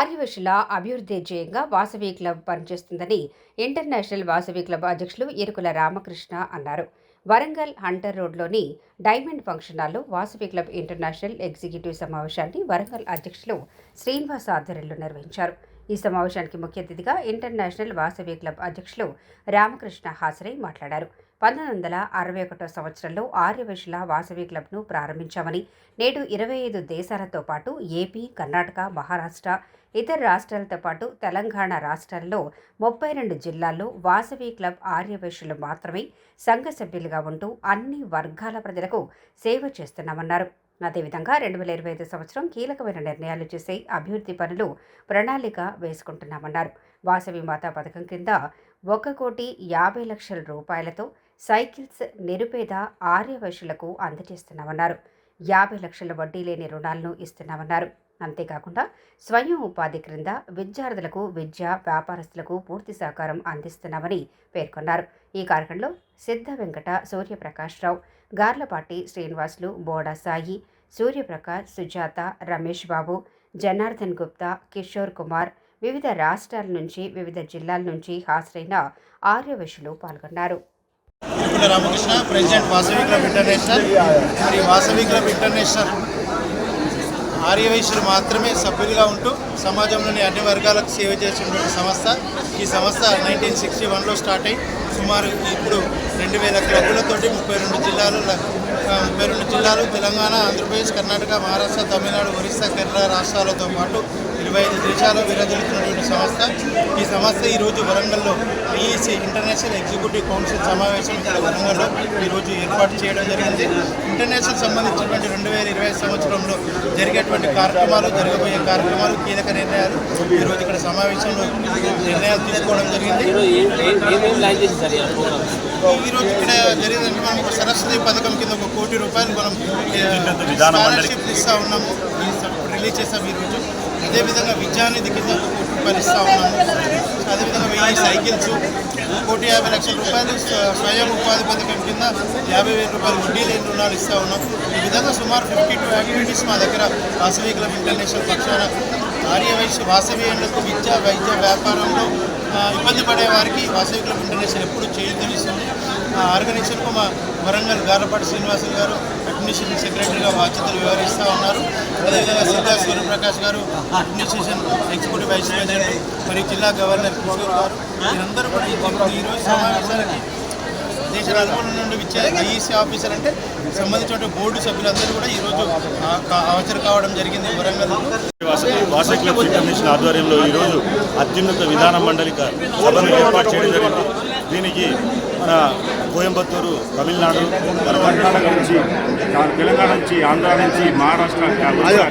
ఆర్యవశుల అభివృద్ధి ధ్యేయంగా వాసవి క్లబ్ పనిచేస్తుందని ఇంటర్నేషనల్ వాసవి క్లబ్ అధ్యక్షులు ఇరుకుల రామకృష్ణ అన్నారు. వరంగల్ హంటర్ రోడ్లోని డైమండ్ ఫంక్షన్ హాల్లో వాసవి క్లబ్ ఇంటర్నేషనల్ ఎగ్జిక్యూటివ్ సమావేశాన్ని వరంగల్ అధ్యక్షులు శ్రీనివాస్ ఆధ్వర్యంలో నిర్వహించారు. ఈ సమావేశానికి ముఖ్య అతిథిగా ఇంటర్నేషనల్ వాసవి క్లబ్ అధ్యక్షులు రామకృష్ణ హాజరై మాట్లాడారు. పంతొమ్మిది వందల అరవై ఒకటో సంవత్సరంలో ఆర్యవైశ్యుల వాసవి క్లబ్ను ప్రారంభించామని నేడు ఇరవై ఐదు దేశాలతో పాటు ఏపీ కర్ణాటక మహారాష్ట్ర ఇతర రాష్ట్రాలతో పాటు తెలంగాణ రాష్ట్రాల్లో ముప్పై రెండు జిల్లాల్లో వాసవి క్లబ్ ఆర్యవైశ్యులు మాత్రమే సంఘ సభ్యులుగా ఉంటూ అన్ని వర్గాల ప్రజలకు సేవ చేస్తున్నామన్నారు. అదేవిధంగా రెండు వేల ఇరవై ఐదు సంవత్సరం కీలకమైన నిర్ణయాలు చేసే అభివృద్ధి పనులు ప్రణాళిక వేసుకుంటున్నామన్నారు. వాసవి మాతా పథకం కింద ఒక కోటి యాభై లక్షల రూపాయలతో సైకిల్స్ నిరుపేద ఆర్యవైశ్యులకు అందజేస్తున్నామన్నారు. యాభై లక్షల వడ్డీ లేని రుణాలను ఇస్తున్నామన్నారు. అంతేకాకుండా స్వయం ఉపాధి క్రింద విద్యార్థులకు విద్య వ్యాపారస్తులకు పూర్తి సహకారం అందిస్తున్నామని పేర్కొన్నారు. ఈ కార్యక్రమంలో సిద్ధ వెంకట సూర్యప్రకాశ్రావు గార్లపాటి శ్రీనివాసులు బోడా సాయి సూర్యప్రకాష్ సుజాత రమేష్ బాబు జనార్దన్ గుప్తా కిషోర్ కుమార్ వివిధ రాష్ట్రాల నుంచి వివిధ జిల్లాల నుంచి హాజరైన ఆర్యవశులు పాల్గొన్నారు. Ramakrishna president Vasavi club international. మరి వాసవి క్లబ్ ఇంటర్నేషనల్ ఆర్యవైశ్యులు మాత్రమే సభ్యులుగా ఉంటూ సమాజంలోని అన్ని వర్గాలకు సేవ చేసినటువంటి సంస్థ. ఈ సంస్థ నైన్టీన్ సిక్స్టీ వన్లో స్టార్ట్ అయ్యి సుమారు ఇప్పుడు రెండు వేల క్లబ్లతోటి ముప్పై రెండు జిల్లాలు ముప్పై రెండు జిల్లాలు తెలంగాణ ఆంధ్రప్రదేశ్ కర్ణాటక మహారాష్ట్ర తమిళనాడు ఒరిస్సా కేరళ రాష్ట్రాలతో పాటు ఇరవై ఐదు దేశాల్లో విరదిలుతున్నటువంటి సంస్థ ఈ సంస్థ ఈరోజు వరంగల్లో ఈఈసీ ఇంటర్నేషనల్ ఎగ్జిక్యూటివ్ కౌన్సిల్ సమావేశం ఇక్కడ వరంగల్లో ఈరోజు ఏర్పాటు చేయడం జరిగింది. ఇంటర్నేషనల్ సంబంధించినటువంటి రెండు వేల ఇరవై సంవత్సరంలో జరిగేటువంటి కార్యక్రమాలు జరగబోయే కార్యక్రమాలు కీలక నిర్ణయాలు ఈరోజు ఇక్కడ సమావేశంలో నిర్ణయాలు తీసుకోవడం జరిగింది. ఈరోజు ఇక్కడ జరిగిందంటే మనం ఒక సరస్వతి పథకం కింద ఒక కోటి రూపాయలు మనం. స్కాలర్షిప్ ఇస్తా ఉన్నాము. రిలీజ్ చేస్తాం ఈరోజు అదేవిధంగా విద్యానిధి కింద ఒక కోటి రూపాయలు ఇస్తా ఉన్నాము. అదేవిధంగా వెయ్యి సైకిల్స్ కోటి యాభై లక్షల రూపాయలు స్వ- స్వయం ఉపాధి పథకం కింద యాభై వేల రూపాయలు వడ్డీ లేని రుణాలు ఇస్తా ఉన్నాం ఈ విధంగా సుమారు ఫిఫ్టీ టూ యాక్టివిటీస్ మా దగ్గర వాసవి క్లబ్ ఇంటర్నేషనల్ పక్షాన ఆర్యవైశ్య వాసవీయులకు విద్య వైద్య వ్యాపారంలో ఇబ్బంది పడే వారికి వాసవి క్లబ్ ఇంటర్నేషనల్ ఎప్పుడు చేయదలిస్తుంది ఆ ఆర్గనైజేషన్కు మా వరంగల్ గారపాటి శ్రీనివాసులు గారు అడ్మినిస్ట్రేషన్ సెక్రటరీగా బాధ్యతలు వివరిస్తూ ఉన్నారు. అదేవిధంగా సిద్ధా సూర్యప్రకాష్ గారు అడ్మినిస్ట్రేషన్ ఎగ్జిక్యూటివ్ వైస్ ప్రెసిడెంట్ మరియు జిల్లా గవర్నర్ కిషోర్ గారు వీరందరూ కూడా ఈ- ఈరోజు సమావేశానికి దేశ నలుమూల నుండి వచ్చే ఐఈసీ ఆఫీసర్ అంటే సంబంధించిన బోర్డు సభ్యులందరూ కూడా ఈరోజు హాజరు కావడం జరిగింది వరంగల్. వాసవి వాసవి క్లబ్స్ ఆధ్వర్యంలో ఈరోజు అత్యున్నత విధాన మండలిక సభను ఏర్పాటు చేయడం జరిగింది. దీనికి మన కోయంబత్తూరు తమిళనాడు కర్ణాటక నుంచి తెలంగాణ నుంచి ఆంధ్ర నుంచి మహారాష్ట్ర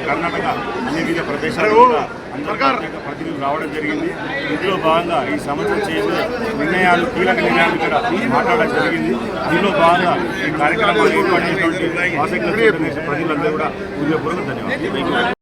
కర్ణాటక అన్ని వివిధ ప్రదేశాలు కూడా ప్రతినిధులు రావడం జరిగింది. ఇందులో భాగంగా ఈ సంవత్సరం చేసే నిర్ణయాలు కీలక నిర్ణయాలు ఇక్కడ మాట్లాడడం జరిగింది. దీనిలో భాగంగా ఈ కార్యక్రమాలు ఏర్పాటు చేసినటువంటి ప్రజలందరూ కూడా హృదయపూర్వక ధన్యవాదాలు.